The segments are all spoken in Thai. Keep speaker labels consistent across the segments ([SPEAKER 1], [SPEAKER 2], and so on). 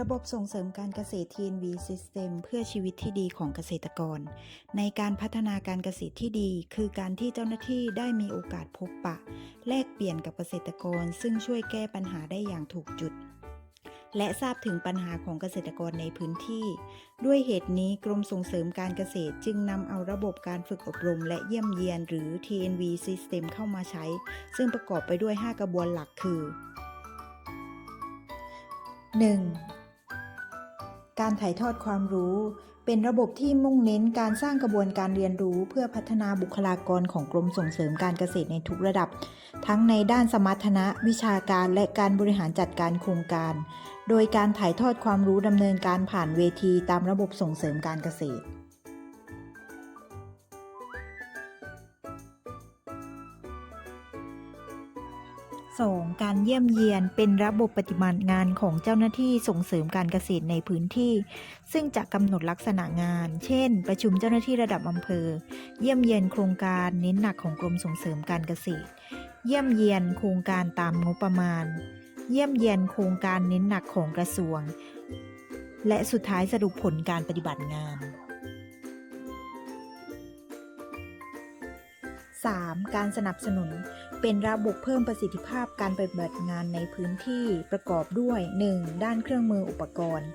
[SPEAKER 1] ระบบส่งเสริมการเกษตร TNV System เพื่อชีวิตที่ดีของเกษตรกร ในการพัฒนาการเกษตรที่ดี คือการที่เจ้าหน้าที่ได้มีโอกาสพบปะ แลกเปลี่ยนกับเกษตรกร ซึ่งช่วยแก้ปัญหาได้อย่างถูกจุด และทราบถึงปัญหาของเกษตรกรในพื้นที่ ด้วยเหตุนี้กรมส่งเสริมการเกษตรจึงนำเอาระบบการฝึกอบรม และเยี่ยมเยียนหรือ TNV System เข้ามาใช้ ซึ่งประกอบไปด้วย 5 กระบวนหลักคือ 1. การถ่ายทอดความรู้ เป็นระบบที่มุ่งเน้นการสร้างกระบวนการเรียนรู้เพื่อพัฒนาบุคลากรของกรมส่งเสริมการเกษตรในทุกระดับ ทั้งในด้านสมรรถนะ วิชาการและการบริหารจัดการโครงการ โดยการถ่ายทอดความรู้ดำเนินการผ่านเวทีตามระบบส่งเสริมการเกษตร 2. การเยี่ยมเยียนเป็นระบบปฏิบัติงานของเจ้าหน้าที่ส่งเสริมการเกษตรในพื้นที่ ซึ่งจะกำหนดลักษณะงาน เช่น ประชุมเจ้าหน้าที่ระดับอำเภอ เยี่ยมเยียนโครงการเน้นหนักของกรมส่งเสริมการเกษตร เยี่ยมเยียนโครงการตามงบประมาณ เยี่ยมเยียนโครงการเน้นหนักของกระทรวง และสุดท้ายสรุปผลการปฏิบัติงาน 3. การสนับสนุน เป็นระบบเพิ่มประสิทธิภาพการปฏิบัติงานในพื้นที่ประกอบด้วย 1. ด้านเครื่องมืออุปกรณ์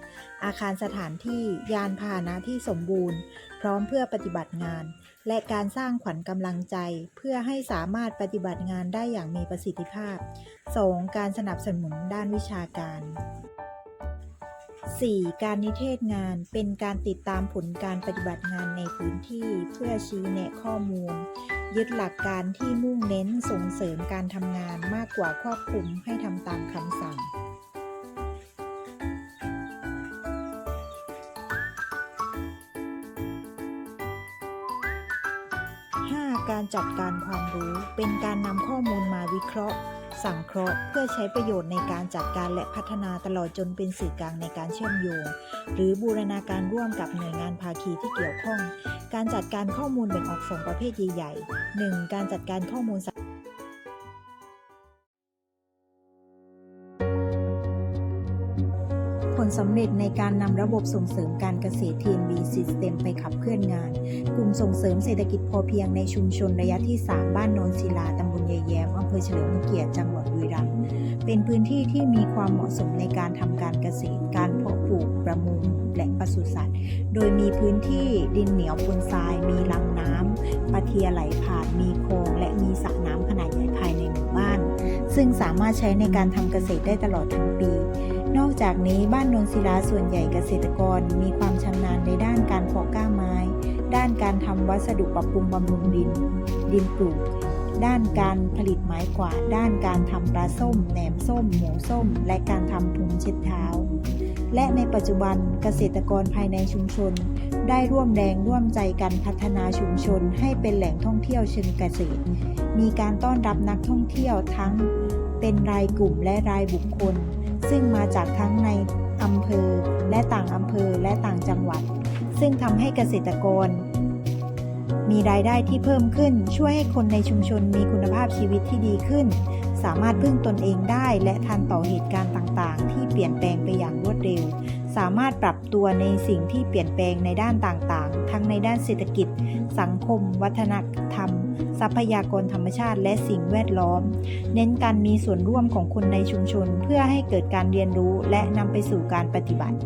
[SPEAKER 1] อาคารสถานที่ยานพาหนะที่สมบูรณ์ พร้อมเพื่อปฏิบัติงาน และการสร้างขวัญกำลังใจ เพื่อให้สามารถปฏิบัติงานได้อย่างมีประสิทธิภาพ 2. การสนับสนุนด้านวิชาการ 4. การนิเทศงานเป็นการติดตามผลการปฏิบัติงานในพื้นที่เพื่อชี้แนะข้อมูล ยึดหลักการที่มุ่งเน้นส่งเสริมการทำงานมากกว่าครอบคลุมให้ทำตามคำสั่ง 5. การจัดการความรู้เป็นการนำข้อมูลมาวิเคราะห์ สังเคราะห์เพื่อใช้ประโยชน์ในการจัดการและพัฒนาตลอดจนเป็นสื่อกลางในการเชื่อมโยง หรือบูรณาการร่วมกับหน่วยงานภาคีที่เกี่ยวข้อง การจัดการข้อมูลแบ่งออกสองประเภทใหญ่ๆ 1. การจัดการข้อมูล ผลสำเร็จในการนำระบบส่งเสริมการเกษตร TNV System ไปขับเคลื่อนงาน กลุ่มส่งเสริมเศรษฐกิจพอเพียงในชุมชนระยะที่ 3 บ้านโนนศิลาตำบลยายแย้มอำเภอเฉลิมพระเกียรติจังหวัดบุรีรัมย์เป็นพื้นที่ที่มีความเหมาะสมในการทำการเกษตร การเพาะปลูกประมงและปศุสัตว์ โดยมีพื้นที่ดินเหนียวปนทราย มีลำน้ำปะเทียไหลผ่านมีโคลงและมีสระน้ำขนาดใหญ่ภายในหมู่บ้าน ซึ่งสามารถใช้ในการทำเกษตรได้ตลอดทั้งปี นอกจากนี้บ้านนนศิลาส่วนใหญ่เกษตรกรมีความชำนาญในด้านการเพาะก้าไม้ ด้านการทำวัสดุปรับปรุงบำรุงดิน ดินปลูก ด้านการผลิตไม้กวาด ด้านการทำปลาส้ม แหนมส้ม หมูส้ม และการทำพุงเช็ดเท้า และในปัจจุบันเกษตรกรภายในชุมชน ได้ร่วมแรงร่วมใจกันพัฒนาชุมชนให้เป็นแหล่งท่องเที่ยวเชิงเกษตร มีการต้อนรับนักท่องเที่ยวทั้งเป็นรายกลุ่มและรายบุคคล ซึ่งมาจากทั้งในอำเภอและต่างอำเภอและต่างจังหวัด ซึ่งทำให้เกษตรกร มีรายได้ที่เพิ่มขึ้นช่วยให้คนในชุมชนมีคุณภาพชีวิตที่ดีขึ้น สามารถพึ่งตนเองได้และทันต่อเหตุการณ์ต่างๆ ที่เปลี่ยนแปลงไปอย่างรวดเร็ว สามารถปรับตัวในสิ่งที่เปลี่ยนแปลงในด้านต่างๆ ทั้งในด้านเศรษฐกิจ สังคม วัฒนธรรม ทรัพยากรธรรมชาติและสิ่งแวดล้อม เน้นการมีส่วนร่วมของคนในชุมชน เพื่อให้เกิดการเรียนรู้และนำไปสู่การปฏิบัติ